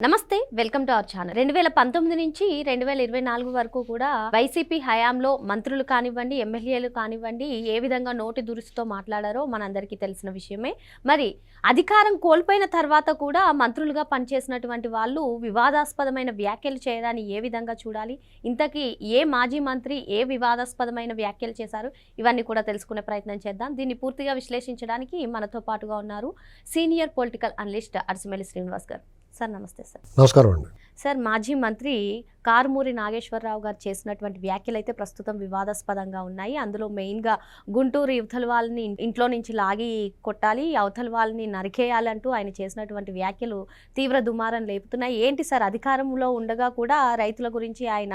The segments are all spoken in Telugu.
నమస్తే వెల్కమ్ టు అవర్ ఛానల్. రెండు వేల పంతొమ్మిది నుంచి రెండు వేల ఇరవై నాలుగు వరకు కూడా వైసీపీ హయాంలో మంత్రులు కానివ్వండి ఎమ్మెల్యేలు కానివ్వండి ఏ విధంగా నోటి దురుసుతో మాట్లాడారో మనందరికీ తెలిసిన విషయమే. మరి అధికారం కోల్పోయిన తర్వాత కూడా మంత్రులుగా పనిచేసినటువంటి వాళ్ళు వివాదాస్పదమైన వ్యాఖ్యలు చేయడాన్ని ఏ విధంగా చూడాలి? ఇంతకీ ఏ మాజీ మంత్రి ఏ వివాదాస్పదమైన వ్యాఖ్యలు చేశారు? ఇవన్నీ కూడా తెలుసుకునే ప్రయత్నం చేద్దాం. దీన్ని పూర్తిగా విశ్లేషించడానికి మనతో పాటుగా ఉన్నారు senior political analyst Arasimelli Srinivas garu. Sir నమస్తే సార్. నమస్కారం అండి. సార్ మాజీ మంత్రి కారుమూరి నాగేశ్వరరావు గారు చేసినటువంటి వ్యాఖ్యలు అయితే ప్రస్తుతం వివాదాస్పదంగా ఉన్నాయి. అందులో మెయిన్గా గుంటూరు యువతల వాళ్ళని ఇంట్లో నుంచి లాగి కొట్టాలి అవతల వాళ్ళని నరికేయాలంటూ ఆయన చేసినటువంటి వ్యాఖ్యలు తీవ్ర దుమారం లేపుతున్నాయి. ఏంటి సార్ అధికారంలో ఉండగా కూడా రైతుల గురించి ఆయన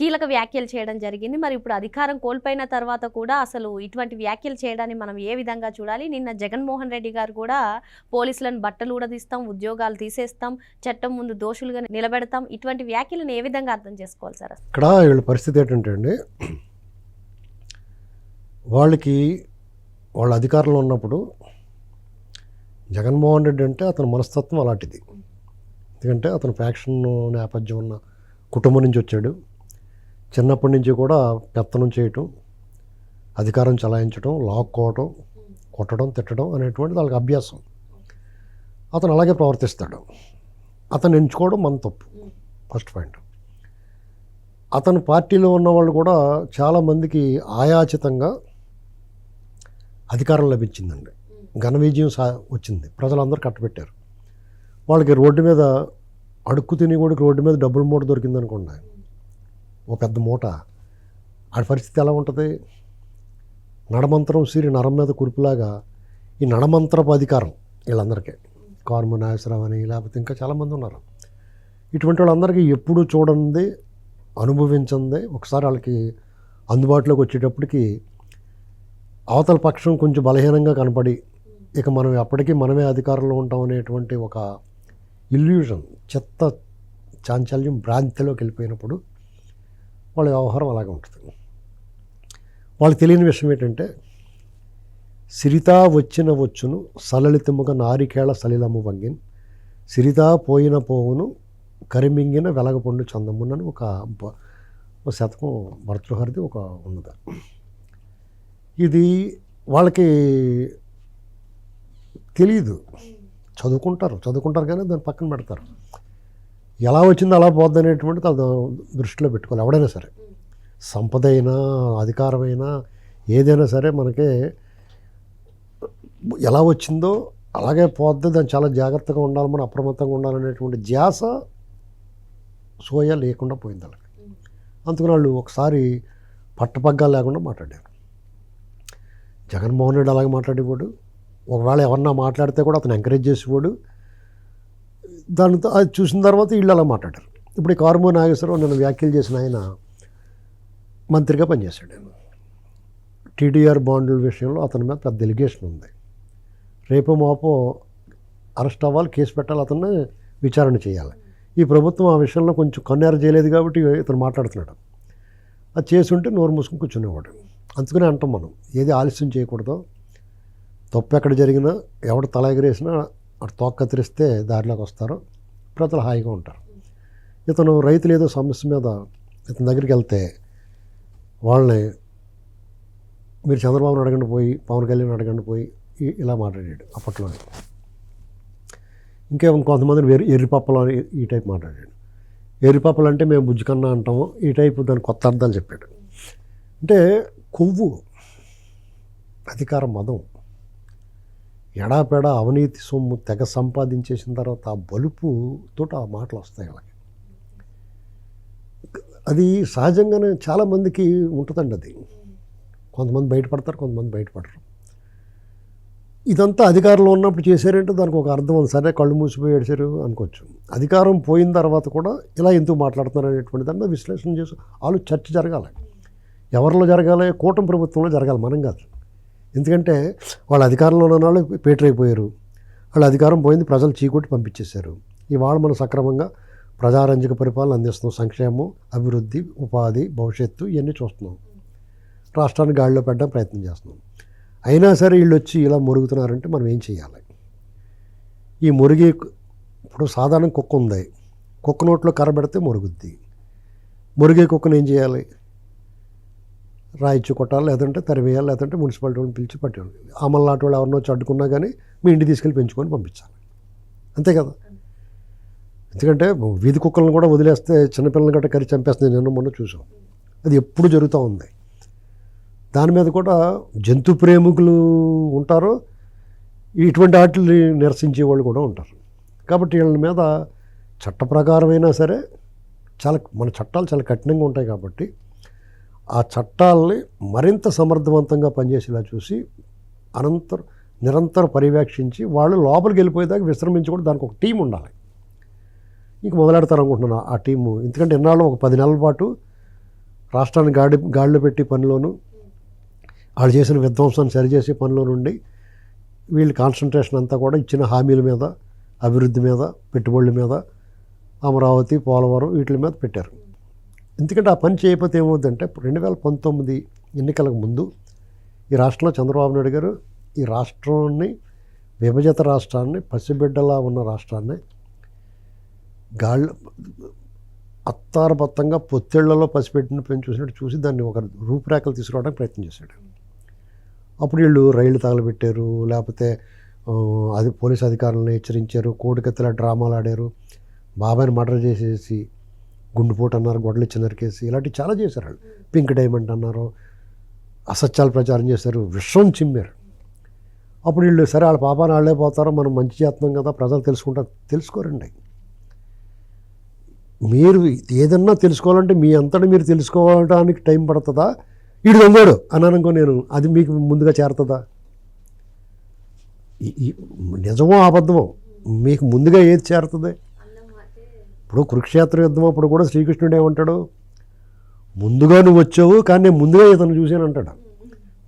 కీలక వ్యాఖ్యలు చేయడం జరిగింది. మరి ఇప్పుడు అధికారం కోల్పోయిన తర్వాత కూడా అసలు ఇటువంటి వ్యాఖ్యలు చేయడాన్ని మనం ఏ విధంగా చూడాలి? నిన్న జగన్మోహన్ రెడ్డి గారు కూడా పోలీసులను బట్టలు ఊడదీస్తాం ఉద్యోగాలు తీసేస్తాం చట్టం ముందు దోషులుగా నిలబెడతాం. ఇటువంటి వ్యాఖ్యలను ఏ విధంగా అర్థం చేసుకోవాలి సార్ ఇక్కడ వీళ్ళ పరిస్థితి ఏంటంటే అండి వాళ్ళకి వాళ్ళ అధికారంలో ఉన్నప్పుడు జగన్మోహన్ రెడ్డి అంటే అతని మనస్తత్వం అలాంటిది. ఎందుకంటే అతను ఫ్యాక్షన్ నేపథ్యం ఉన్న కుటుంబం నుంచి వచ్చాడు. చిన్నప్పటి నుంచి కూడా పెత్తనం చేయటం అధికారం చలాయించడం లాక్కోవటం కొట్టడం తిట్టడం అనేటువంటిది వాళ్ళకి అభ్యాసం. అతను అలాగే ప్రవర్తిస్తాడు. అతను ఎంచుకోవడం మన తప్పు. First point. అతను పార్టీలో ఉన్న వాళ్ళు కూడా చాలామందికి ఆయాచితంగా అధికారం లభించిందండి. ఘన విజయం సా వచ్చింది. ప్రజలందరూ కట్టబెట్టారు. వాళ్ళకి రోడ్డు మీద అడుక్కు తిని కూడా రోడ్డు మీద డబ్బుల మూట దొరికిందనుకోండి. ఓ పెద్ద మూట. ఆడి పరిస్థితి ఎలా ఉంటుంది? నడమంత్రం సిరి నరం మీద కురిపిలాగా ఈ నడమంత్రపు అధికారం వీళ్ళందరికీ. కార్మ నాగేశ్వరరావు అని లేకపోతే ఇంకా చాలామంది ఉన్నారు. ఇటువంటి వాళ్ళందరికీ ఎప్పుడు చూడండి అనుభవించింది. ఒకసారి వాళ్ళకి అందుబాటులోకి వచ్చేటప్పటికి అవతల పక్షం కొంచెం బలహీనంగా కనపడి ఇక మనం ఎప్పటికీ మనమే అధికారంలో ఉంటాం అనేటువంటి ఒక ఇల్యూషన్ చెత్త చాంచల్యం భ్రాంతిలోకి వెళ్ళిపోయినప్పుడు వాళ్ళ వ్యవహారం అలాగే ఉంటుంది. వాళ్ళకి తెలియని విషయం ఏంటంటే సిరితా వచ్చిన వచ్చును సలలితముగా నారికేళ సలిలము వంగిన్ సిరితా పోయిన పోవును కరిమింగిన వెలగపండు చందమునని ఒక ఒక శతకం భర్తృహరిది ఒక ఉన్నది. ఇది వాళ్ళకి తెలియదు చదువుకుంటారు. చదువుకుంటారు కానీ దాన్ని పక్కన పెడతారు. ఎలా వచ్చిందో అలా పోద్ది అనేటువంటిది అది దృష్టిలో పెట్టుకోవాలి. ఎవడైనా సరే. సంపద అయినా అధికారమైనా ఏదైనా సరే మనకి ఎలా వచ్చిందో అలాగే పోద్ది. దాన్ని చాలా జాగ్రత్తగా ఉండాలి మనం అప్రమత్తంగా ఉండాలనేటువంటి ధ్యాస సోయ లేకుండా పోయింది వాళ్ళకి. అందుకని వాళ్ళు ఒకసారి పట్టపగ్గాలు లేకుండా మాట్లాడారు. జగన్మోహన్ రెడ్డి అలాగే మాట్లాడేవాడు. ఒకవేళ ఎవరన్నా మాట్లాడితే కూడా అతను ఎంకరేజ్ చేసేవాడు. దానితో అది చూసిన తర్వాత వీళ్ళు అలా మాట్లాడారు. ఇప్పుడు ఈ కారుమో నాగేశ్వరరావు నన్ను వ్యాఖ్యలు చేసిన ఆయన మంత్రిగా పనిచేశాడు ఆయన. టీడీఆర్ బాండ్ల విషయంలో అతని మీద పెద్ద డెలిగేషన్ ఉంది. రేపు మాపో అరెస్ట్ అవ్వాలి కేసు పెట్టాలి అతన్ని విచారణ చేయాలి. ఈ ప్రభుత్వం ఆ విషయంలో కొంచెం కన్నేర చేయలేదు కాబట్టి ఇతను మాట్లాడుతున్నాడు. అది చేస్తుంటే నోరు మూసుకుని కూర్చునేవాడు. అందుకనే అంటాం మనం ఏది ఆలస్యం చేయకూడదు తప్పు ఎక్కడ జరిగినా ఎవడు తల ఎగరేసినా అటు తోక కత్తిరిస్తే దారిలోకి వస్తారు. ప్రజలు హాయిగా ఉంటారు. ఇతను రైతులు ఏదో సమస్య మీద ఇతని దగ్గరికి వెళ్తే వాళ్ళని మీరు చంద్రబాబుని అడగండి పోయి పవన్ కళ్యాణ్ అడగండి పోయి ఇలా మాట్లాడాడు అప్పట్లోనే. ఇంకా కొంతమంది వేరు ఎర్రిపప్పలు అని ఈ టైప్ మాట్లాడాడు. ఎర్రిపప్పలు అంటే మేము బుజ్జికన్నా అంటాము ఈ టైపు దాని కొత్త అర్థాలు చెప్పాడు. అంటే కొవ్వు అధికార మదం. ఎడాపెడా అవినీతి సొమ్ము తెగ సంపాదించేసిన తర్వాత ఆ బలుపుతో ఆ మాటలు వస్తాయి వాళ్ళకి. అది సహజంగానే చాలామందికి ఉంటుందండి అది. కొంతమంది బయటపడతారు కొంతమంది బయటపడరు. ఇదంతా అధికారంలో ఉన్నప్పుడు చేశారంటే దానికి ఒక అర్థం ఉంది. సరే కళ్ళు మూసిపోయి ఏడిచారు అనుకోవచ్చు. అధికారం పోయిన తర్వాత కూడా ఇలా ఎందుకు మాట్లాడుతున్నారు అనేటువంటి దాన్ని మీద విశ్లేషణ చేసి వాళ్ళు చర్చ జరగాలి. ఎవరిలో జరగాలి? కూటమి ప్రభుత్వంలో జరగాలి. మనం కాదు. ఎందుకంటే వాళ్ళ అధికారంలో ఉన్న వాళ్ళు పేటరైపోయారు వాళ్ళు అధికారం పోయింది ప్రజలు చీకొట్టి పంపించేశారు. ఇవాళ మనం సక్రమంగా ప్రజారంజక పరిపాలన అందిస్తున్నాం. సంక్షేమం అభివృద్ధి ఉపాధి భవిష్యత్తు ఇవన్నీ చూస్తున్నాం. రాష్ట్రాన్ని గాడిలో పెట్టడం ప్రయత్నం చేస్తున్నాం. అయినా సరే వీళ్ళు వచ్చి ఇలా మురుగుతున్నారంటే మనం ఏం చేయాలి? ఈ మురిగి ఇప్పుడు సాధారణ కుక్క ఉంది. కుక్క నోట్లో కర్ర పెడితే మురుగుద్ది. మురిగే కుక్కను ఏం చేయాలి? రాయిచ్చి కొట్టాలి లేదంటే తరివేయాలి లేదంటే మున్సిపాలిటీ వాళ్ళని పిలిచి పట్టేవాళ్ళు అమలు నాటి వాళ్ళు ఎవరినో చడ్డుకున్నా కానీ మీ ఇంటికి తీసుకెళ్ళి పెంచుకొని పంపించాలి. అంతే కదా? ఎందుకంటే వీధి కుక్కలను కూడా వదిలేస్తే చిన్నపిల్లలు గట్ట కరి చంపేస్తుంది నేను మొన్న చూసాం అది ఎప్పుడు జరుగుతూ ఉంది. దాని మీద కూడా జంతు ప్రేమికులు ఉంటారు. ఇటువంటి వాటిని నిరసించే వాళ్ళు కూడా ఉంటారు. కాబట్టి వీళ్ళ మీద చట్ట ప్రకారమైనా సరే చాలా మన చట్టాలు చాలా కఠినంగా ఉంటాయి కాబట్టి ఆ చట్టాలని మరింత సమర్థవంతంగా పనిచేసేలా చూసి అనంతరం నిరంతరం పర్యవేక్షించి వాళ్ళు లోపలికి వెళ్ళిపోయేదాకా విశ్రమించి దానికి ఒక టీం ఉండాలి. ఇంక మొదలెడతారు అనుకుంటున్నాను ఆ టీము. ఎందుకంటే ఎన్నాళ్ళు ఒక పది నెలల పాటు రాష్ట్రాన్ని గాడి గాడిలో పెట్టి పనిలోను వాళ్ళు చేసిన విధ్వంసాన్ని సరిచేసే పనిలో నుండి వీళ్ళు కాన్సన్ట్రేషన్ అంతా కూడా ఇచ్చిన హామీల మీద అభివృద్ధి మీద పెట్టుబడుల మీద అమరావతి పోలవరం వీటి మీద పెట్టారు. ఎందుకంటే ఆ పని చేయకపోతే ఏమవుతుందంటే రెండు వేల పంతొమ్మిది ఎన్నికలకు ముందు ఈ రాష్ట్రంలో చంద్రబాబు నాయుడు గారు ఈ రాష్ట్రాన్ని విభజిత రాష్ట్రాన్ని పసిబిడ్డలా ఉన్న రాష్ట్రాన్ని గాళ్ళ అత్తారబత్తంగా పొత్తిళ్ళలో పసిపెట్టిన పెంచి చూసినట్టు చూసి దాన్ని ఒక రూపురేఖలు తీసుకురావడానికి ప్రయత్నం చేశాడు. అప్పుడు వీళ్ళు రైళ్ళు తగలబెట్టారు లేకపోతే అది పోలీస్ అధికారులను హెచ్చరించారు కోడికత్తెల డ్రామాలు ఆడారు బాబాయ్ని మర్డర్ చేసేసి గుండుపోటు అన్నారు గొడవలు ఇచ్చి ఇలాంటివి చాలా చేశారు వాళ్ళు. పింక్ డైమండ్ అన్నారు. అసత్యాలు ప్రచారం చేశారు. విశ్వం చిమ్మారు. అప్పుడు వీళ్ళు సరే వాళ్ళ పాపాన్ని వాళ్ళే పోతారో మనం మంచి చేస్తున్నాం కదా ప్రజలు తెలుసుకుంటారు. తెలుసుకోరండి. మీరు ఏదన్నా తెలుసుకోవాలంటే మీ అంతటా మీరు తెలుసుకోవడానికి టైం పడుతుందా? ఇడు దొంగడు అని అనుకో నేను. అది మీకు ముందుగా చేరుతుందా? నిజమో అబద్ధమో మీకు ముందుగా ఏది చేరుతుంది? ఇప్పుడు కురుక్షేత్ర యుద్ధం అప్పుడు కూడా శ్రీకృష్ణుడు ఏమంటాడు? ముందుగా నువ్వు వచ్చావు కానీ నేను ముందుగా ఇతను చూశాను అంటాడు.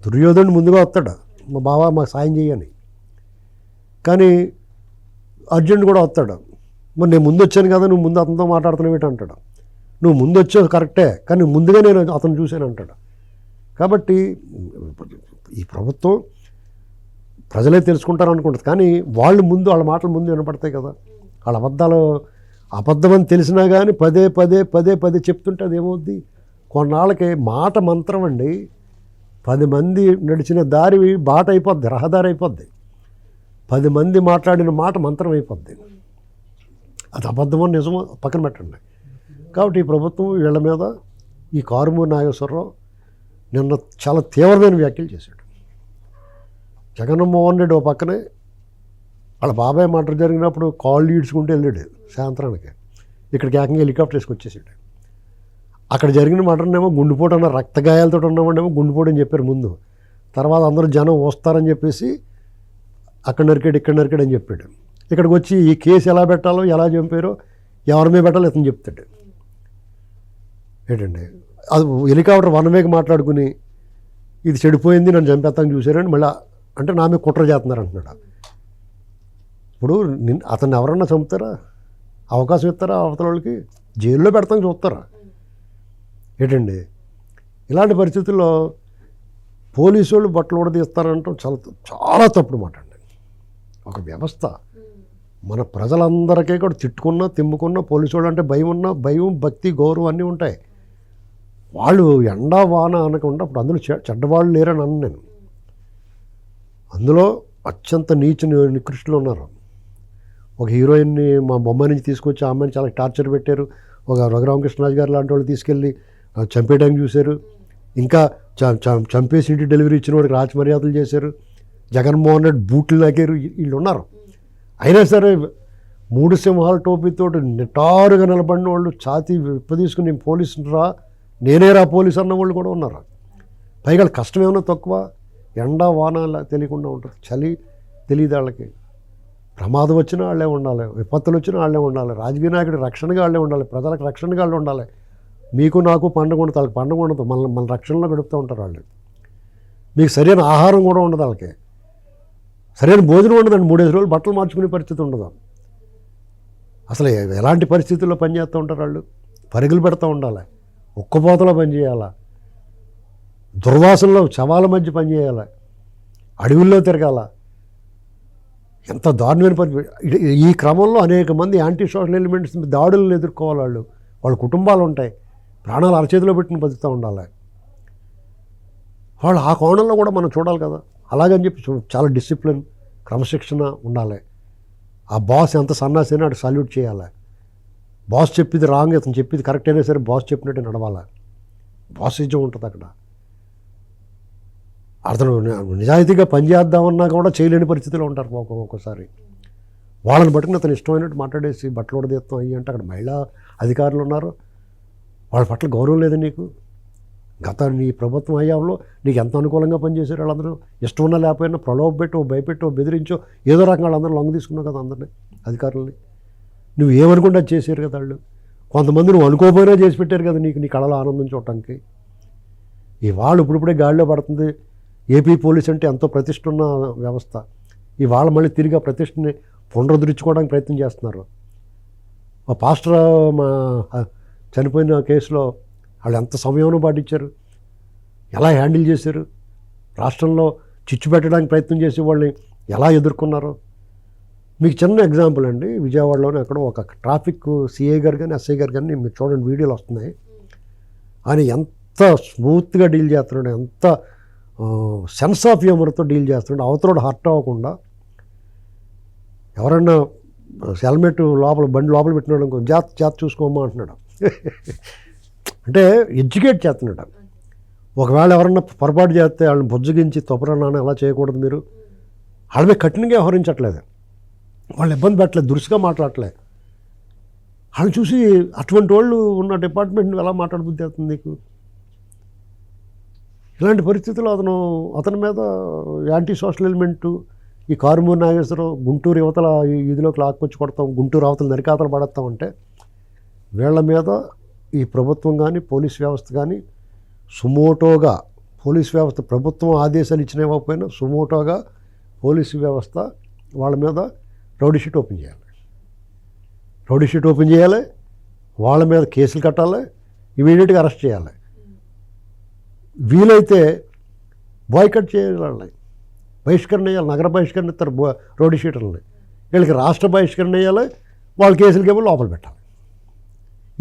దుర్యోధనుడు ముందుగా వస్తాడు. మా బావ మాకు సాయం చేయని కానీ అర్జునుడు కూడా వస్తాడు. మరి నేను ముందు వచ్చాను కదా నువ్వు ముందు అతనితో మాట్లాడుతున్నావు అంటాడు. నువ్వు ముందు వచ్చావు కరెక్టే కానీ ముందుగా నేను అతను చూశాను అంటాడు. కాబట్టి ఈ ప్రభుత్వం ప్రజలే తెలుసుకుంటారు అనుకుంటుంది కానీ వాళ్ళు ముందు వాళ్ళ మాటలు ముందు వినపడతాయి కదా. వాళ్ళ అబద్ధాలు అబద్ధమని తెలిసినా కానీ పదే పదే పదే పదే చెప్తుంటే అది ఏమవుద్ది? కొన్నాళ్ళకి మాట మంత్రం అండి. పది మంది నడిచిన దారి బాట అయిపోద్ది రహదారి అయిపోద్ది. పది మంది మాట్లాడిన మాట మంత్రం అయిపోద్ది. అది అబద్ధమో నిజమో పక్కన పెట్టండి. కాబట్టి ఈ ప్రభుత్వం వీళ్ళ మీద ఈ కారుమూరి నాగేశ్వరరావు నిన్న చాలా తీవ్రమైన వ్యాఖ్యలు చేశాడు. జగన్మోహన్ రెడ్డి ఓ పక్కనే వాళ్ళ బాబాయ్ మర్డర్ జరిగినప్పుడు కాళ్ళు ఈడ్చుకుంటూ వెళ్ళాడు సాయంత్రానికి. ఇక్కడికి ఏకంగా హెలికాప్టర్ వేసుకొచ్చేసాడు అక్కడ జరిగిన మటన్నేమో గుండెపోటు అన్న రక్త గాయాలతో గుండెపోటు అని చెప్పారు ముందు. తర్వాత అందరూ జనం వస్తారని చెప్పేసి అక్కడ నరికాడు ఇక్కడ నరికాడు అని చెప్పాడు. ఇక్కడికి వచ్చి ఈ కేసు ఎలా పెట్టాలో ఎలా చంపారో ఎవరి మీద పెట్టాలో ఇతను చెప్తాడు. ఏంటండి? అది హెలికాప్టర్ వన్ వేకి మాట్లాడుకుని ఇది చెడిపోయింది నన్ను చంపేస్తాను చూశారని మళ్ళీ అంటే నా మీద కుట్ర చేస్తున్నారు అంటున్నాడు ఇప్పుడు నిన్ అతన్ని ఎవరన్నా చంపుతారా? అవకాశం ఇస్తారా అవతల వాళ్ళకి? జైల్లో పెడతాం చూస్తారా? ఏంటండి? ఇలాంటి పరిస్థితుల్లో పోలీసు వాళ్ళు బట్టలు కూడా చాలా చాలా తప్పుడు మాట అండి. ఒక వ్యవస్థ. మన ప్రజలందరికీ కూడా తిట్టుకున్నా తిమ్ముకున్నా పోలీసు వాళ్ళు అంటే భయం ఉన్నా భయం భక్తి గౌరవం అన్నీ ఉంటాయి. వాళ్ళు ఎండా వాన అనకుండా అప్పుడు అందులో చె- చెడ్డవాళ్ళు లేరని అన్న నేను. అందులో అత్యంత నీచ ని- నికృష్టులు ఉన్నారు. ఒక హీరోయిన్ని మా బొమ్మ నుంచి తీసుకొచ్చి ఆ అమ్మాయిని చాలా టార్చర్ పెట్టారు. ఒక రఘురామకృష్ణరాజు గారు లాంటి వాళ్ళు తీసుకెళ్ళి చంపేయడానికి చూశారు. ఇంకా చ- చంపేసి ఇంటి డెలివరీ ఇచ్చిన వాడికి రాజమర్యాదలు చేశారు. జగన్మోహన్ రెడ్డి బూట్లు నాకారు వీళ్ళు ఉన్నారు అయినా సరే మూడు సింహాల టోపీతో నిటారుగా నిలబడిన వాళ్ళు ఛాతీ విప్పదీసుకుని నేను పోలీసు రా నేనే రా పోలీసు అన్న వాళ్ళు కూడా ఉన్నారు. పైగా వాళ్ళ కష్టం ఏమైనా తక్కువ? ఎండ వాన తెలియకుండా ఉంటారు చలి తెలియదు వాళ్ళకి. ప్రమాదం వచ్చినా వాళ్ళే ఉండాలి విపత్తులు వచ్చినా వాళ్ళే ఉండాలి రాజకీయ నాయకుడి రక్షణగా వాళ్ళే ఉండాలి ప్రజలకు రక్షణగా వాళ్ళు ఉండాలి. మీకు నాకు పండుగ ఉండదు వాళ్ళకి పండుగ ఉండదు మన మన రక్షణలో గడుపుతూ ఉంటారు వాళ్ళు. మీకు సరైన ఆహారం కూడా ఉండదు వాళ్ళకి. సరైన భోజనం ఉండదండి మూడేసి రోజులు బట్టలు మార్చుకునే పరిస్థితి ఉండదు. అసలు ఎలాంటి పరిస్థితుల్లో పనిచేస్తూ ఉంటారు వాళ్ళు? పరుగులు పెడతా ఉండాలి. ఉక్కపోతలో పనిచేయాలా దుర్వాసనలో శవాల మధ్య పనిచేయాలి అడవుల్లో తిరగాల? ఎంత దారుణమైన పరిస్థితి ఈ క్రమంలో అనేక మంది యాంటీ సోషల్ ఎలిమెంట్స్ దాడులను ఎదుర్కోవాలి వాళ్ళు. వాళ్ళ కుటుంబాలు ఉంటాయి. ప్రాణాలు అరచేతిలో పెట్టుకుని బతుకుతూ ఉండాలి. వాళ్ళు ఆ కోణంలో కూడా మనం చూడాలి కదా. అలాగని చెప్పి చాలా డిసిప్లిన్ క్రమశిక్షణ ఉండాలి. ఆ బాస్ ఎంత సన్నాసి అయినా అటు సల్యూట్ చేయాలి. బాస్ చెప్పింది రాంగ్ అతను చెప్పింది కరెక్ట్ అయినా సరే బాస్ చెప్పినట్టు నడవాలి. బాస్ ఇజం ఉంటుంది అక్కడ. అతను నిజాయితీగా పనిచేద్దామన్నా కూడా చేయలేని పరిస్థితిలో ఉంటారు ఒక్కొక్క- ఒక్కోసారి. వాళ్ళని పట్టుకుని అతను ఇష్టమైనట్టు మాట్లాడేసి బట్టలు ఉడదీస్తాం అయ్యి అంటే అక్కడ మహిళా అధికారులు ఉన్నారు. వాళ్ళ పట్ల గౌరవం లేదు నీకు. గత నీ ప్రభుత్వం హయాంలో నీకు ఎంత అనుకూలంగా పనిచేశారు వాళ్ళందరూ. ఇష్టం ఉన్నా లేకపోయినా ప్రలోభ పెట్టో భయపెట్టో బెదిరించో ఏదో రకంగా వాళ్ళందరూ లొంగ తీసుకున్నావు కదా అందరినీ అధికారులని. నువ్వు ఏమనుకుంటే చేశారు కదా వాళ్ళు. కొంతమంది నువ్వు అనుకోపోయినా చేసి పెట్టారు కదా నీకు నీ కళలో ఆనందం చూడటానికి. ఈ వాళ్ళు ఇప్పుడిప్పుడే గాడిలో పడుతుంది. ఏపీ పోలీస్ అంటే ఎంతో ప్రతిష్ట ఉన్న వ్యవస్థ. ఇవాళ మళ్ళీ తిరిగి ఆ ప్రతిష్టని పునరుద్ధరించుకోవడానికి ప్రయత్నం చేస్తున్నారు. మా పాస్టర్ మా చనిపోయిన కేసులో వాళ్ళు ఎంత సమయం పాటించారు. ఎలా హ్యాండిల్ చేశారు. రాష్ట్రంలో చిచ్చు పెట్టడానికి ప్రయత్నం చేసి వాళ్ళని ఎలా ఎదుర్కొన్నారు. మీకు చిన్న ఎగ్జాంపుల్ అండి. విజయవాడలోనే అక్కడ ఒక ట్రాఫిక్ సిఏ గారు కానీ ఎస్ఐ గారు కానీ మీరు చూడండి వీడియోలు వస్తున్నాయి. ఆయన ఎంత స్మూత్గా డీల్ చేస్తున్నాడు ఎంత సెన్స్ ఆఫ్ హ్యూమర్తో డీల్ చేస్తున్నాడు అవతలోడు హర్ట్ అవ్వకుండా ఎవరన్నా హెల్మెట్ లోపల బండి లోపల పెట్టినాడు అనుకో జాత జాత చూసుకోమా అంటున్నాడు. అంటే ఎడ్యుకేట్ చేస్తున్నాడు. ఒకవేళ ఎవరన్నా పొరపాటు చేస్తే వాళ్ళని బుజ్జగించి తొపరన్నాను అలా చేయకూడదు మీరు? వాళ్ళ మీద కఠినంగా వ్యవహరించట్లేదు. వాళ్ళు ఇబ్బంది పెట్టలేదు దురుసుగా మాట్లాడట్లేదు. వాళ్ళు చూసి అటువంటి వాళ్ళు ఉన్న డిపార్ట్మెంట్ ఎలా మాట్లాడబుద్ధి అవుతుంది నీకు? ఇలాంటి పరిస్థితుల్లో అతను అతని మీద యాంటీ సోషల్ ఎలిమెంటు ఈ కారుమూరి నాగేశ్వరరావు గుంటూరు యువతల ఈ ఇదిలోకి లాక్కొచ్చి కొడతాం గుంటూరు అవతల నరికాతలు పడతాం అంటే వీళ్ళ మీద ఈ ప్రభుత్వం కానీ పోలీస్ వ్యవస్థ కానీ సుమోటోగా పోలీస్ వ్యవస్థ ప్రభుత్వం ఆదేశాలు ఇచ్చిన ఇవ్వకపోయినా సుమోటోగా పోలీసు వ్యవస్థ వాళ్ళ మీద రౌడీ షీట్ ఓపెన్ చేయాలి. రౌడీ షీట్ ఓపెన్ చేయాలి వాళ్ళ మీద కేసులు కట్టాలి ఇమీడియట్గా అరెస్ట్ చేయాలి. వీలైతే బాయ్కట్ చేయాలి. వాళ్ళని బహిష్కరణ చేయాలి. నగర బహిష్కరణ ఇస్తారు బో రోడ్డు షీటర్లని వీళ్ళకి రాష్ట్ర బహిష్కరణ చేయాలి. వాళ్ళ కేసులకేమో లోపల పెట్టాలి.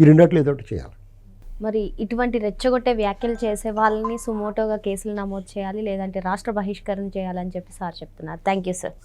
ఈ రెండట్లు ఏదో ఒకటి చేయాలి. మరి ఇటువంటి రెచ్చగొట్టే వ్యాఖ్యలు చేసే వాళ్ళని సుమోటోగా కేసులు నమోదు చేయాలి లేదంటే రాష్ట్ర బహిష్కరణ చేయాలని చెప్పి సార్ చెప్తున్నారు. Thank you sir.